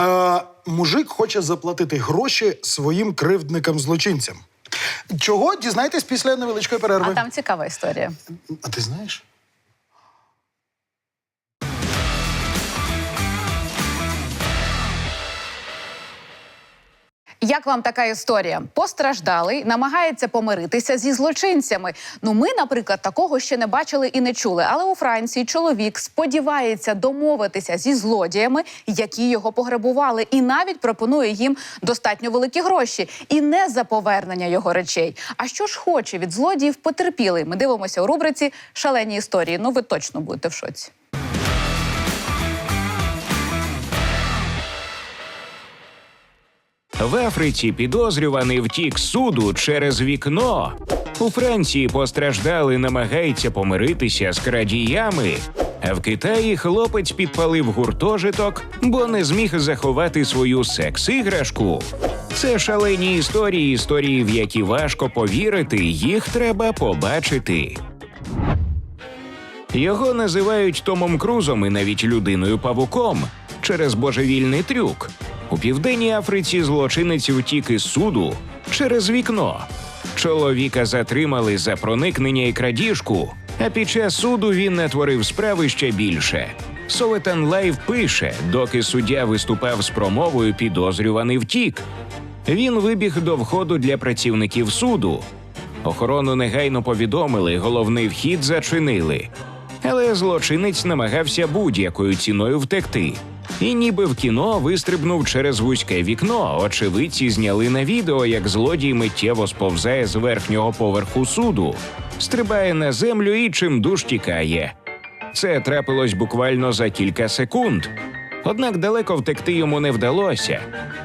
Е, мужик хоче заплатити гроші своїм кривдникам-злочинцям. Чого дізнайтесь після невеличкої перерви? А там цікава історія. А ти знаєш? Як вам така історія? Постраждалий намагається помиритися зі злочинцями. Ну, ми, наприклад, такого ще не бачили і не чули. Але у Франції чоловік сподівається домовитися зі злодіями, які його пограбували, і навіть пропонує їм достатньо великі гроші, і не за повернення його речей. А що ж хоче від злодіїв потерпілий? Ми дивимося у рубриці Шалені історії. Ну, ви точно будете в шоці. В Африці підозрюваний втік суду через вікно. У Франції постраждали, намагається помиритися з крадіями. А в Китаї хлопець підпалив гуртожиток, бо не зміг заховати свою секс-іграшку. Це шалені історії, історії, в які важко повірити, їх треба побачити. Його називають Томом Крузом і навіть людиною павуком через божевільний трюк. У південній Африці злочинець втік із суду через вікно. Чоловіка затримали за проникнення і крадіжку, а під час суду він натворив справи ще більше. Советан Лайв пише, доки суддя виступав з промовою, підозрюваний втік. Він вибіг до входу для працівників суду. Охорону негайно повідомили, головний вхід зачинили. Але злочинець намагався будь-якою ціною втекти. І ніби в кіно вистрибнув через вузьке вікно. Очевидці зняли на відео, як злодій миттєво сповзає з верхнього поверху суду, стрибає на землю і чимдуж тікає. Це трапилось буквально за кілька секунд. Однак далеко втекти йому не вдалося.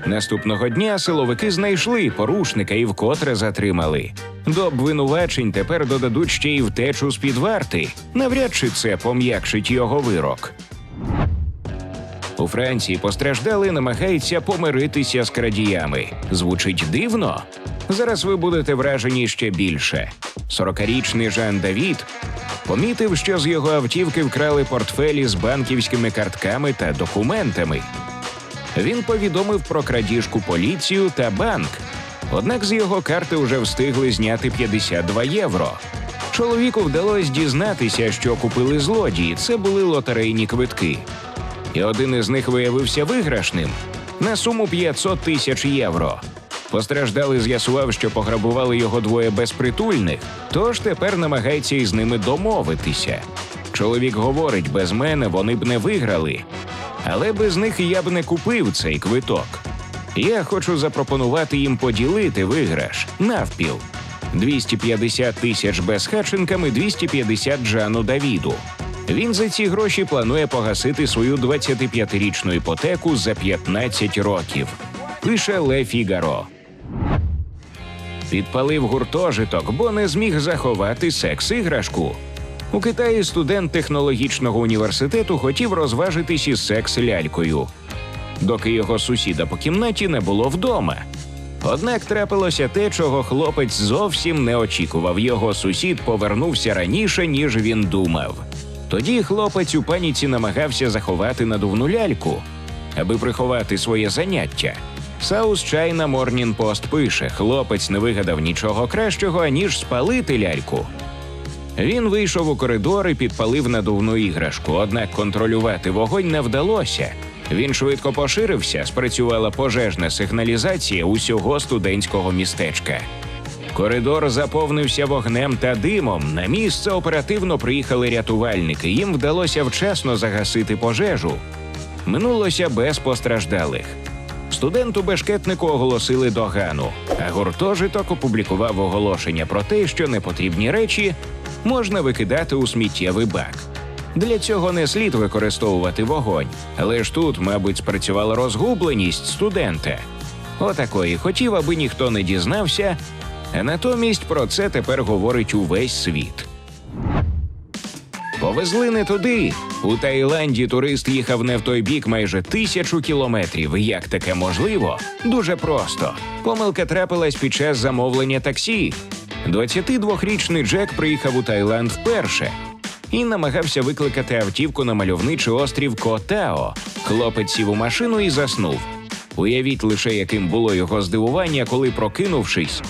Наступного дня силовики знайшли порушника і вкотре затримали. До обвинувачень тепер додадуть ще й втечу з під варти. Навряд чи це пом'якшить його вирок. У Франції постраждали, намагається помиритися з крадіями. Звучить дивно. Зараз ви будете вражені ще більше. 40-річний Жан Давід помітив, що з його автівки вкрали портфелі з банківськими картками та документами. Він повідомив про крадіжку поліцію та банк. Однак з його карти вже встигли зняти 52 євро. Чоловіку вдалося дізнатися, що купили злодії. Це були лотерейні квитки і один із них виявився виграшним на суму 500 тисяч євро. Постраждалий з'ясував, що пограбували його двоє безпритульних, тож тепер намагається із ними домовитися. Чоловік говорить, без мене вони б не виграли, але без них я б не купив цей квиток. Я хочу запропонувати їм поділити виграш навпіл. 250 тисяч безхатченкам і 250 Джану Давіду. Він за ці гроші планує погасити свою 25-річну іпотеку за 15 років. Пише Ле Фігаро. Підпалив гуртожиток, бо не зміг заховати секс-іграшку. У Китаї студент технологічного університету хотів розважитись із секс-лялькою, доки його сусіда по кімнаті не було вдома. Однак трапилося те, чого хлопець зовсім не очікував. Його сусід повернувся раніше, ніж він думав. Тоді хлопець у паніці намагався заховати надувну ляльку, аби приховати своє заняття. Саус Чайна Морнін Пост пише: хлопець не вигадав нічого кращого, аніж спалити ляльку. Він вийшов у коридор і підпалив надувну іграшку, однак контролювати вогонь не вдалося. Він швидко поширився, спрацювала пожежна сигналізація усього студентського містечка. Коридор заповнився вогнем та димом. На місце оперативно приїхали рятувальники. Їм вдалося вчасно загасити пожежу. Минулося без постраждалих. Студенту бешкетнику оголосили догану, а гуртожиток опублікував оголошення про те, що непотрібні речі можна викидати у сміттєвий бак. Для цього не слід використовувати вогонь, але ж тут, мабуть, спрацювала розгубленість студента. Отакої хотів, аби ніхто не дізнався, натомість про це тепер говорить увесь світ. Повезли не туди. У Таїланді турист їхав не в той бік майже тисячу кілометрів. Як таке можливо? Дуже просто. Помилка трапилась під час замовлення таксі. 22-річний Джек приїхав у Таїланд вперше і намагався викликати автівку на мальовничий острів Котао. Хлопець сів у машину і заснув. Уявіть лише, яким було його здивування, коли, прокинувшись,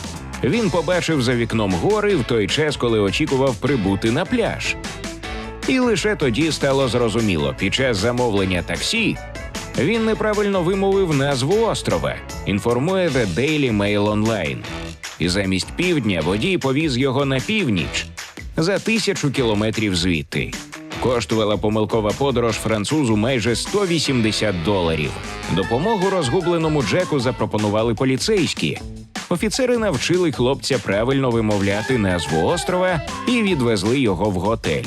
він побачив за вікном гори в той час, коли очікував прибути на пляж. І лише тоді стало зрозуміло, під час замовлення таксі він неправильно вимовив назву острова, інформує The Daily Mail Online. І замість півдня водій повіз його на північ за тисячу кілометрів звідти. Коштувала помилкова подорож французу майже 180 доларів. Допомогу розгубленому Джеку запропонували поліцейські. Офіцери навчили хлопця правильно вимовляти назву острова і відвезли його в готель.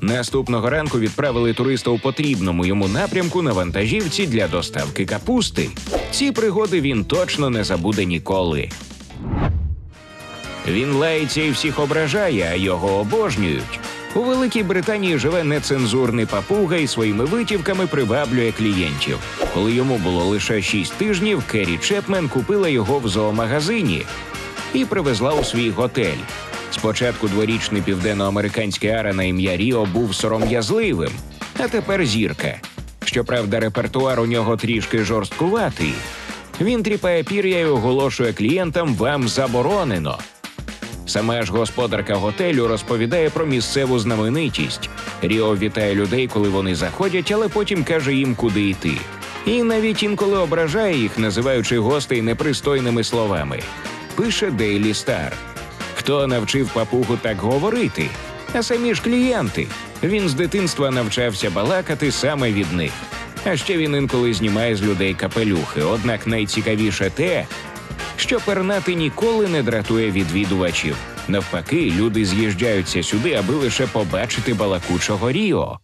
Наступного ранку відправили туриста у потрібному йому напрямку на вантажівці для доставки капусти. Ці пригоди він точно не забуде ніколи. Він лається і всіх ображає, а його обожнюють. У Великій Британії живе нецензурний папуга і своїми витівками приваблює клієнтів. Коли йому було лише 6 тижнів, Керрі Чепмен купила його в зоомагазині і привезла у свій готель. Спочатку дворічний південноамериканський ара на ім'я Ріо був сором'язливим, а тепер зірка. Щоправда, репертуар у нього трішки жорсткуватий. Він тріпає пір'я і оголошує клієнтам вам заборонено. Саме ж господарка готелю розповідає про місцеву знаменитість. Ріо вітає людей, коли вони заходять, але потім каже їм, куди йти. І навіть інколи ображає їх, називаючи гостей непристойними словами. Пише Daily Star. Хто навчив папугу так говорити? А самі ж клієнти. Він з дитинства навчався балакати саме від них. А ще він інколи знімає з людей капелюхи. Однак найцікавіше те, що пернати ніколи не дратує відвідувачів. Навпаки, люди з'їжджаються сюди, аби лише побачити балакучого Ріо.